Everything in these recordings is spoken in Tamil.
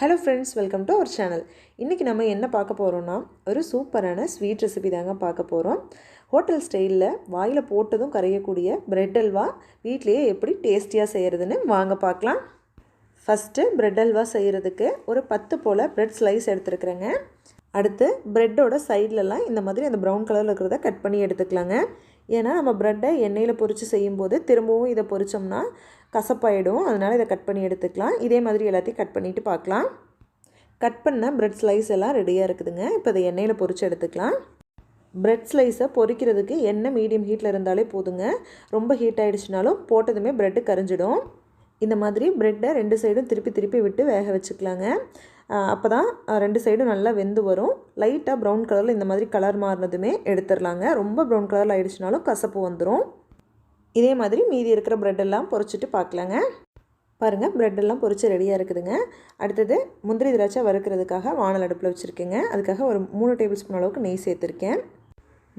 Hello friends welcome to our channel இன்றைக்கி நம்ம என்ன பார்க்க போகிறோம்னா ஒரு சூப்பரான ஸ்வீட் ரெசிபி தாங்க பார்க்க போகிறோம் ஹோட்டல் ஸ்டைலில் வாயில் போட்டதும் கரையக்கூடிய பிரெட் அல்வா வீட்லேயே எப்படி டேஸ்டியாக செய்கிறதுன்னு வாங்க பார்க்கலாம். ஃபஸ்ட்டு பிரெட் அல்வா செய்கிறதுக்கு ஒரு பத்து போல் பிரெட் ஸ்லைஸ் எடுத்துருக்குறேங்க. அடுத்து ப்ரெட்டோட சைட்லலாம் இந்த மாதிரி அந்த ப்ரௌன் கலரில் இருக்கிறத கட் பண்ணி எடுத்துக்கலாங்க. ஏன்னா நம்ம ப்ரெட்டை எண்ணெயில் பொரித்து செய்யும்போது திரும்பவும் இதை பொரித்தோம்னா கசப்பாயிடும். அதனால் இதை கட் பண்ணி எடுத்துக்கலாம். இதே மாதிரி எல்லாத்தையும் கட் பண்ணிவிட்டு பார்க்கலாம். கட் பண்ண ப்ரெட் ஸ்லைஸ் எல்லாம் ரெடியாக இருக்குதுங்க. இப்போ இதை எண்ணெயில் பொரித்து எடுத்துக்கலாம். ப்ரெட் ஸ்லைஸை பொரிக்கிறதுக்கு எண்ணெய் மீடியம் ஹீட்டில் இருந்தாலே போதுங்க. ரொம்ப ஹீட் ஆகிடுச்சினாலும் போட்டதுமே ப்ரெட்டு கரைஞ்சிடும். இந்த மாதிரி ப்ரெட்டை ரெண்டு சைடும் திருப்பி திருப்பி விட்டு வேக வச்சுக்கலாங்க. அப்போ தான் ரெண்டு சைடும் நல்லா வெந்து வரும். லைட்டாக ப்ரௌன் கலரில் இந்த மாதிரி கலர் மாறினதுமே எடுத்துடலாங்க ரொம்ப ப்ரௌன் கலரில் ஆகிடுச்சினாலும் கசப்பு வந்துடும் இதே மாதிரி மீதி இருக்கிற ப்ரெட்டெல்லாம் பொறிச்சிட்டு பார்க்கலாங்க பாருங்கள் ப்ரெட்டெல்லாம் பொறிச்சு ரெடியாக இருக்குதுங்க. அடுத்தது முந்திரி திராட்சை வறுக்கிறதுக்காக வானல் அடுப்பில் வச்சுருக்கேங்க. அதுக்காக ஒரு மூணு டேபிள் ஸ்பூன் அளவுக்கு நெய் சேர்த்துருக்கேன்.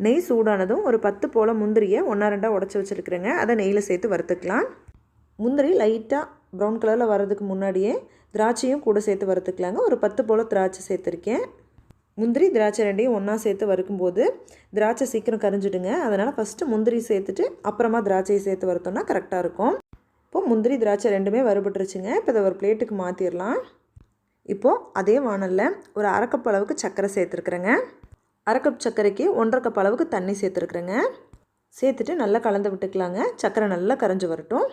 நெய் சூடானதும் ஒரு பத்து போல் முந்திரியை ஒன்றா ரெண்டாக உடச்சி வச்சுருக்குறேங்க. அதை நெய்யில் சேர்த்து வறுத்துக்கலாம். முந்திரி லைட்டாக ப்ரௌன் கலரில் வர்றதுக்கு முன்னாடியே திராட்சையும் கூட சேர்த்து வறுத்துக்கலாங்க. ஒரு பத்து போல் திராட்சை சேர்த்துருக்கேன். முந்திரி திராட்சை ரெண்டையும் ஒன்றா சேர்த்து வறுக்கும்போது திராட்சை சீக்கிரம் கரிஞ்சிடுங்க. அதனால் ஃபஸ்ட்டு முந்திரி சேர்த்துட்டு அப்புறமா திராட்சையை சேர்த்து வறுத்தோம்னா கரெக்டாக இருக்கும். இப்போது முந்திரி திராட்சை ரெண்டுமே வறுபட்டுருச்சுங்க. இப்போ இதை ஒரு பிளேட்டுக்கு மாற்றிடலாம் இப்போது அதே வானலில் ஒரு அரைக்கப் அளவுக்கு சர்க்கரை சேர்த்துருக்குறேங்க. அரைக்கப் சர்க்கரைக்கு ஒன்றரை கப் அளவுக்கு தண்ணி சேர்த்துருக்குறேங்க. சேர்த்துட்டு நல்லா கலந்து விட்டுக்கலாங்க. சர்க்கரை நல்லா கரைஞ்சி வரட்டும்.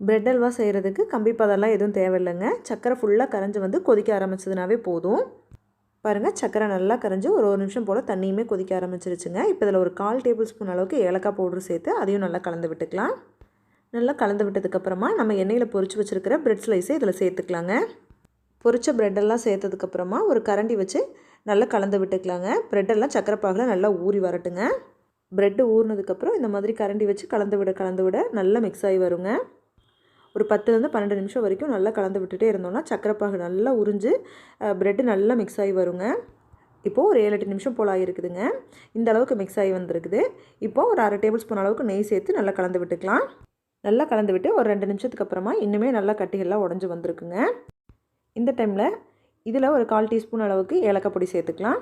பிரெட் அல்வா செய்கிறதுக்கு கம்பி பதெல்லாம் எதுவும் தேவையில்லைங்க. சக்கரை ஃபுல்லாக கரைஞ்சி வந்து கொதிக்க ஆரம்பிச்சதுனாவே போதும். பாருங்கள் சக்கரை நல்லா கரைஞ்சி ஒரு ஒரு நிமிஷம் போல் தண்ணியுமே கொதிக்க ஆரம்பிச்சிருச்சுங்க. இப்போ இதில் ஒரு கால் டேபிள் ஸ்பூன் அளவுக்கு ஏலக்காய் பவுட்ரு சேர்த்து அதையும் நல்லா கலந்து விட்டுக்கலாம். நல்லா கலந்து விட்டதுக்கப்புறமா நம்ம எண்ணெயில் பொறிச்சு வச்சுருக்கிற பிரெட் ஸ்லைஸை இதில் சேர்த்துக்கலாங்க. பொரிச்ச ப்ரெட்டெல்லாம் சேர்த்ததுக்கப்புறமா ஒரு கரண்டி வச்சு நல்லா கலந்து விட்டுக்கலாங்க. ப்ரெட்டெல்லாம் சக்கரைப்பாகில் நல்லா ஊறி வரட்டுங்க. ப்ரெட்டு ஊறினதுக்கப்புறம் இந்த மாதிரி கரண்டி வச்சு கலந்து விட கலந்து விட நல்லா மிக்ஸ் ஆகி வருங்க. ஒரு பத்துலேருந்து பன்னெண்டு நிமிஷம் வரைக்கும் நல்லா கலந்து விட்டுட்டே இருந்தோம்னா சக்கரைப்பாகு நல்லா உறிஞ்சு ப்ரெட்டு நல்லா மிக்ஸ் ஆகி வருங்க. இப்போது ஒரு ஏழு எட்டு நிமிஷம் போல் ஆகிருக்குதுங்க இந்த அளவுக்கு மிக்ஸ் ஆகி வந்திருக்குது. இப்போது ஒரு அரை டேபிள் ஸ்பூன் அளவுக்கு நெய் சேர்த்து நல்லா கலந்து விட்டுக்கலாம். நல்லா கலந்து விட்டு ஒரு ரெண்டு நிமிஷத்துக்கு அப்புறமா இன்னுமே நல்லா கட்டிகள்லாம் உடஞ்சி வந்திருக்குங்க. இந்த டைமில் இதில் ஒரு கால் டீஸ்பூன் அளவுக்கு ஏலக்காய் பொடி சேர்த்துக்கலாம்.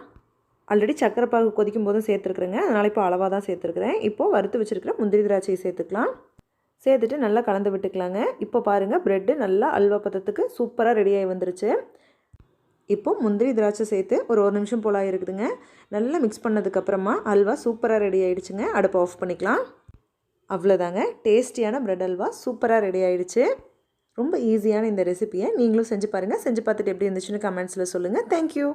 ஆல்ரெடி சக்கரைப்பாகு கொதிக்கும் போதும் சேர்த்துருக்குறேங்க. அதனால் இப்போ அளவாக தான் சேர்த்துருக்குறேன். இப்போது வறுத்து வச்சுருக்கிற முந்திரி திராட்சையை சேர்த்துக்கலாம். சேர்த்துட்டு நல்லா கலந்து விட்டுக்கலாங்க. இப்போ பாருங்கள் ப்ரெட்டு நல்லா அல்வா பதத்துக்கு சூப்பராக ரெடியாகி வந்துருச்சு. இப்போ முந்திரி திராட்சை சேர்த்து ஒரு ஒரு நிமிஷம் போல் இருக்குதுங்க. நல்லா மிக்ஸ் பண்ணதுக்கப்புறமா அல்வா சூப்பராக ரெடி ஆகிடுச்சுங்க அடுப்பை ஆஃப் பண்ணிக்கலாம். அவ்வளோதாங்க டேஸ்டியான ப்ரெட் அல்வா சூப்பராக ரெடி ஆகிடுச்சு ரொம்ப ஈஸியான இந்த ரெசிப்பியை நீங்களும் செஞ்சு பாருங்கள் செஞ்சு பார்த்துட்டு எப்படி இருந்துச்சுன்னு கமெண்ட்ஸில் சொல்லுங்கள் தேங்க்யூ